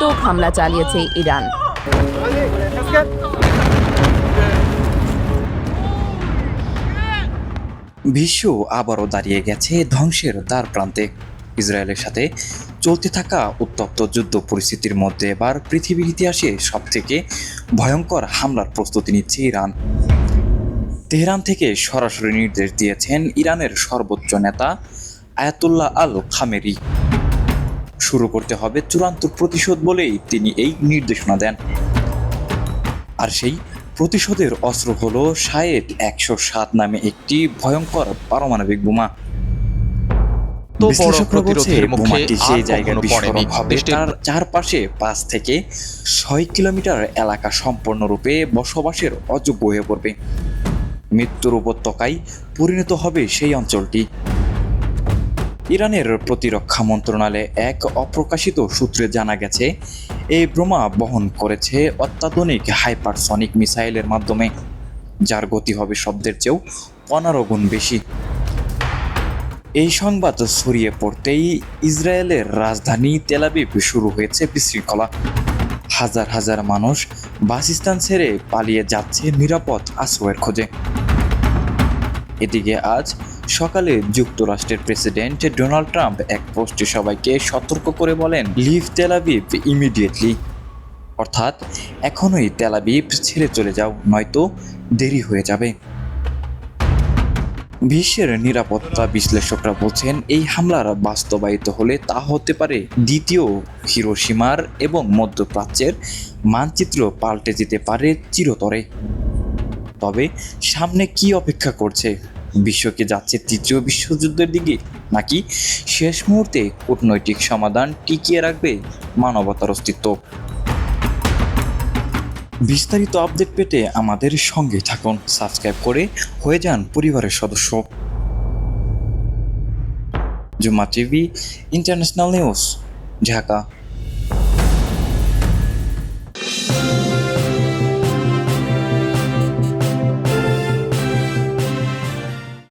মারাত্মক হামলা চালিয়েছে ইরান। বিশ্ব আবারও দাঁড়িয়ে গেছে ধ্বংসের দ্বার প্রান্তে। ইসরায়েলের সাথে চলতে থাকা উত্তপ্ত যুদ্ধ পরিস্থিতির মধ্যে এবার পৃথিবীর ইতিহাসে সবথেকে ভয়ঙ্কর হামলার প্রস্তুতি নিচ্ছে ইরান। তেহরান থেকে সরাসরি নির্দেশ দিয়েছেন ইরানের সর্বোচ্চ নেতা আয়াতুল্লাহ আল খামেরি। শুরু করতে হবে চূড়ান্ত প্রতিশোধ বলেই তিনি এই নির্দেশনা দেন। আর সেই প্রতিশোধের অস্ত্র হলো শায়েদ একশো সাত নামে একটি ভয়ঙ্কর পারমাণবিক বোমা। তার চারপাশে পাঁচ থেকে ছয় কিলোমিটার এলাকা সম্পূর্ণরূপে বসবাসের অযোগ্য হয়ে পড়বে। মৃত্যুর উপত্যকায় পরিণত হবে সেই অঞ্চলটি। ইরানের প্রতিরক্ষা মন্ত্রণালয়ে এক অপ্রকাশিত সূত্রে জানা গেছে, এই বোমা বহন করেছে অত্যাধুনিক হাইপারসনিক মিসাইলের মাধ্যমে, যার গতি হবে শব্দের চেয়েও পনেরো গুণ বেশি। এই সংবাদ ছড়িয়ে পড়তেই ইসরায়েলের রাজধানী তেলাবিব শুরু হয়েছে বিশৃঙ্খলা। হাজার হাজার মানুষ বাসস্থান ছেড়ে পালিয়ে যাচ্ছে নিরাপদ আশ্রয়ের খোঁজে। এদিকে আজ সকালে যুক্তরাষ্ট্রের প্রেসিডেন্ট ডোনাল্ড ট্রাম্প এক পোস্টে সবাইকে সতর্ক করে বলেন, লিভ তেলাবিব ইমিডিয়েটলি। অর্থাৎ, এখনই তেলাবিব ছেড়ে চলে যাও, নয়তো দেরি হয়ে যাবে। বিশ্বের নিরাপত্তা বিশ্লেষকরা বলছেন, এই হামলার বাস্তবায়িত হলে তা হতে পারে দ্বিতীয় হিরোসীমার এবং মধ্যপ্রাচ্যের মানচিত্র পাল্টে যেতে পারে চিরতরে। তবে, সামনে কি অপেক্ষা করছে? বিশ্বকে যাচ্ছে তৃতীয় বিশ্বযুদ্ধের দিকে, নাকি শেষ মুহূর্তে কূটনৈতিক সমাধান টিকিয়ে রাখবে মানবতার অস্তিত্ব? বিস্তারিত আপডেট পেতে আমাদের সঙ্গে থাকুন, সাবস্ক্রাইব করে হয়ে যান পরিবারের সদস্য। জুমা টিভি, ইন্টারন্যাশনাল নিউজ, ঢাকা।